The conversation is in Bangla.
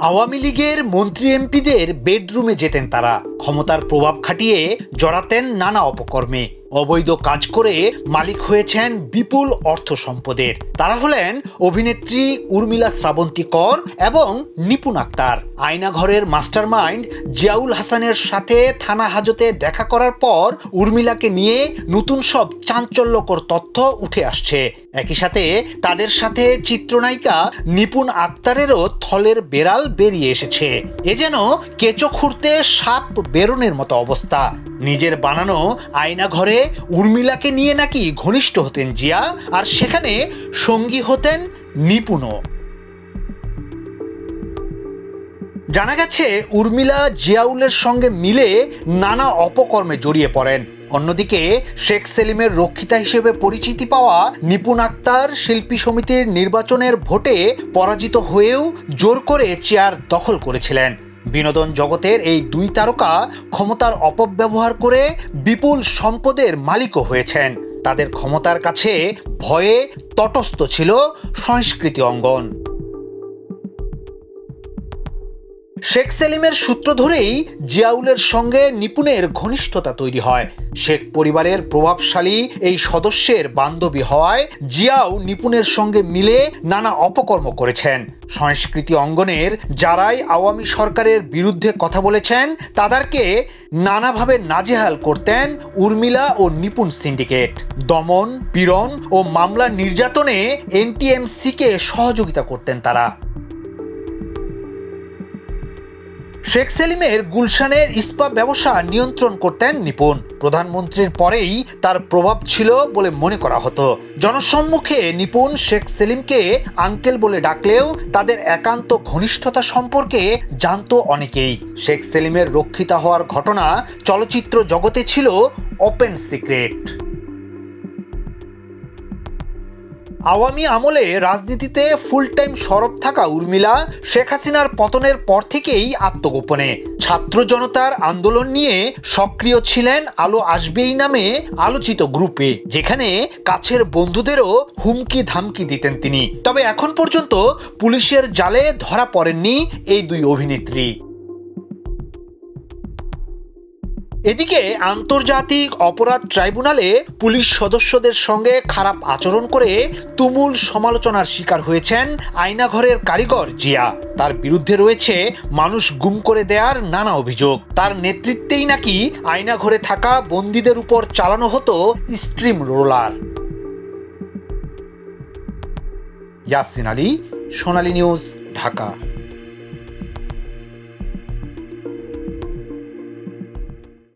আওয়ামী লীগের মন্ত্রী এমপিদের বেডরুমে যেতেন তারা। ক্ষমতার প্রভাব খাটিয়ে জড়াতেন নানা অপকর্মে। অবৈধ কাজ করে মালিক হয়েছেন বিপুল অর্থ সম্পদের। তারা হলেন অভিনেত্রী উর্মিলা শ্রাবন্তী কর এবং নিপুণ আক্তার। আয়নাঘরের মাস্টারমাইন্ড জিয়াউল হাসানের সাথে থানা হাজতে দেখা করার পর উর্মিলাকে নিয়ে নতুন সব চাঞ্চল্যকর তথ্য উঠে আসছে। একই সাথে তাদের সাথে চিত্রনায়িকা নিপুণ আক্তারেরও থলের বেড়াল বেরিয়ে এসেছে। এ যেন কেঁচো খুঁড়তে সাপ বেরোনের মতো অবস্থা। নিজের বানানো আয়না ঘরে উর্মিলাকে নিয়ে নাকি ঘনিষ্ঠ হতেন জিয়া, আর সেখানে সঙ্গী হতেন নিপুণও। জানা গেছে, উর্মিলা জিয়াউলের সঙ্গে মিলে নানা অপকর্মে জড়িয়ে পড়েন। অন্যদিকে, শেখ সেলিমের রক্ষিতা হিসেবে পরিচিতি পাওয়া নিপুণ আক্তার শিল্পী সমিতির নির্বাচনের ভোটে পরাজিত হয়েও জোর করে চেয়ার দখল করেছিলেন। বিনোদন জগতের এই দুই তারকা ক্ষমতার অপব্যবহার করে বিপুল সম্পদের মালিকও হয়েছেন। তাদের ক্ষমতার কাছে ভয়ে তটস্থ ছিল সংস্কৃতি অঙ্গন। শেখ সেলিমের সূত্র ধরেই জিয়াউলের সঙ্গে নিপুণের ঘনিষ্ঠতা তৈরি হয়। শেখ পরিবারের প্রভাবশালী এই সদস্যের বান্ধবী হওয়ায় জিয়াও নিপুণের সঙ্গে মিলে নানা অপকর্ম করেছেন। সংস্কৃতি অঙ্গনের যারাই আওয়ামী সরকারের বিরুদ্ধে কথা বলেছেন, তাদেরকে নানাভাবে নাজেহাল করতেন উর্মিলা ও নিপুণ সিন্ডিকেট। দমন, পীড়ন ও মামলা নির্যাতনে এনটিএমসিকে সহযোগিতা করতেন তারা। শেখ সেলিমের গুলশানের ইস্পাত ব্যবসা নিয়ন্ত্রণ করতেন নিপুণ। প্রধানমন্ত্রীর পরেই তার প্রভাব ছিল বলে মনে করা হতো। জনসম্মুখে নিপুণ শেখ সেলিমকে আঙ্কেল বলে ডাকলেও তাদের একান্ত ঘনিষ্ঠতা সম্পর্কে জানত অনেকেই। শেখ সেলিমের রক্ষিতা হওয়ার ঘটনা চলচ্চিত্র জগতে ছিল ওপেন সিক্রেট আওয়ামী আমলে রাজনীতিতে ফুল টাইম সরব থাকা উর্মিলা শেখ হাসিনার পতনের পর থেকেই আত্মগোপনে। ছাত্র জনতার আন্দোলন নিয়ে সক্রিয় ছিলেন আলো আসবেই নামে আলোচিত গ্রুপে, যেখানে কাছের বন্ধুদেরও হুমকি ধামকি দিতেন তিনি। তবে এখন পর্যন্ত পুলিশের জালে ধরা পড়েননি এই দুই অভিনেত্রী। এদিকে আন্তর্জাতিক অপরাধ ট্রাইব্যুনালে পুলিশ সদস্যদের সঙ্গে খারাপ আচরণ করে তুমুল সমালোচনার শিকার হয়েছেন আয়নাঘরের কারিগর জিয়া। তার বিরুদ্ধে রয়েছে মানুষ গুম করে দেয়ার নানা অভিযোগ। তার নেতৃত্বেই নাকি আয়নাঘরে থাকা বন্দীদের উপর চালানো হতো steam roller. Yasin Ali, Sonali News, Dhaka.